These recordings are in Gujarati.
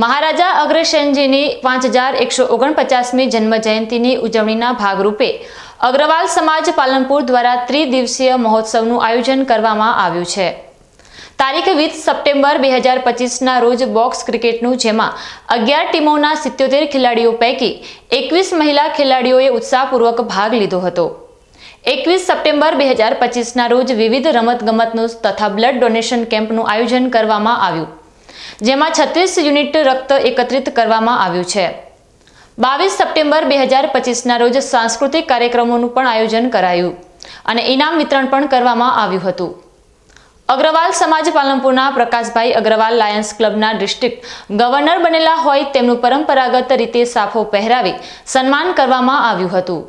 મહારાજા અગ્રસેનજીની પાંચ હજાર એકસો ઓગણપચાસમી જન્મ જયંતિની ઉજવણીના ભાગરૂપે અગ્રવાલ સમાજ પાલનપુર દ્વારા ત્રિદિવસીય મહોત્સવનું આયોજન કરવામાં આવ્યું છે. તારીખ વીસ સપ્ટેમ્બર બે હજાર પચીસના રોજ બોક્સ ક્રિકેટનું, જેમાં અગિયાર ટીમોના સિત્યોતેર ખેલાડીઓ પૈકી એકવીસ મહિલા ખેલાડીઓએ ઉત્સાહપૂર્વક ભાગ લીધો હતો. એકવીસ સપ્ટેમ્બર બે હજાર પચીસના રોજ વિવિધ રમતગમતનું તથા બ્લડ ડોનેશન કેમ્પનું આયોજન કરવામાં આવ્યું. જેમાં છત્રીસ યુનિટ રક્ત એકત્રિત કરવામાં આવ્યું છે. બાવીસ સપ્ટેમ્બર બે હજાર પચીસના રોજ સાંસ્કૃતિક કાર્યક્રમોનું પણ આયોજન કરાયું અને ઇનામ વિતરણ પણ કરવામાં આવ્યું હતું. અગ્રવાલ સમાજ પાલનપુરના પ્રકાશભાઈ અગ્રવાલ લાયન્સ ક્લબના ડિસ્ટ્રિક્ટ ગવર્નર બનેલા હોય તેમનું પરંપરાગત રીતે સાફો પહેરાવી સન્માન કરવામાં આવ્યું હતું.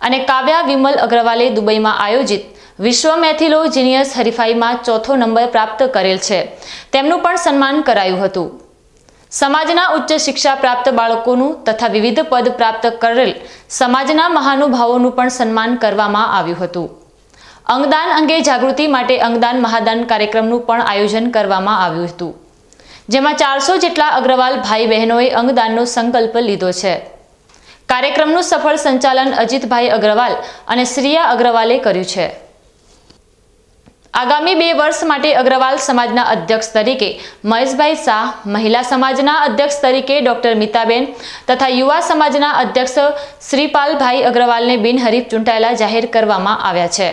અને કાવ્યા વિમલ અગ્રવાલે દુબઈમાં આયોજિત વિશ્વ મેથિલો જીનિયસ હરીફાઈમાં ચોથો નંબર પ્રાપ્ત કરેલ છે. તેમનું પણ સન્માન કરાયું હતું. સમાજના ઉચ્ચ શિક્ષા પ્રાપ્ત બાળકોનું તથા વિવિધ પદ પ્રાપ્ત કરેલ સમાજના મહાનુભાવોનું પણ સન્માન કરવામાં આવ્યું હતું. અંગદાન અંગે જાગૃતિ માટે અંગદાન મહાદાન કાર્યક્રમનું પણ આયોજન કરવામાં આવ્યું હતું. જેમાં ચારસો જેટલા અગ્રવાલ ભાઈ બહેનોએ અંગદાનનો સંકલ્પ લીધો છે. કાર્યક્રમનું સફળ સંચાલન અજીતભાઈ અગ્રવાલ અને શ્રીયા અગ્રવાલે કર્યું છે. આગામી બે વર્ષ માટે અગ્રવાલ સમાજના અધ્યક્ષ તરીકે મહેશભાઈ શાહ, મહિલા સમાજના અધ્યક્ષ તરીકે ડોક્ટર મિતાબેન તથા યુવા સમાજના અધ્યક્ષ શ્રીપાલભાઈ અગ્રવાલને બિનહરીફ ચૂંટાયેલા જાહેર કરવામાં આવ્યા છે.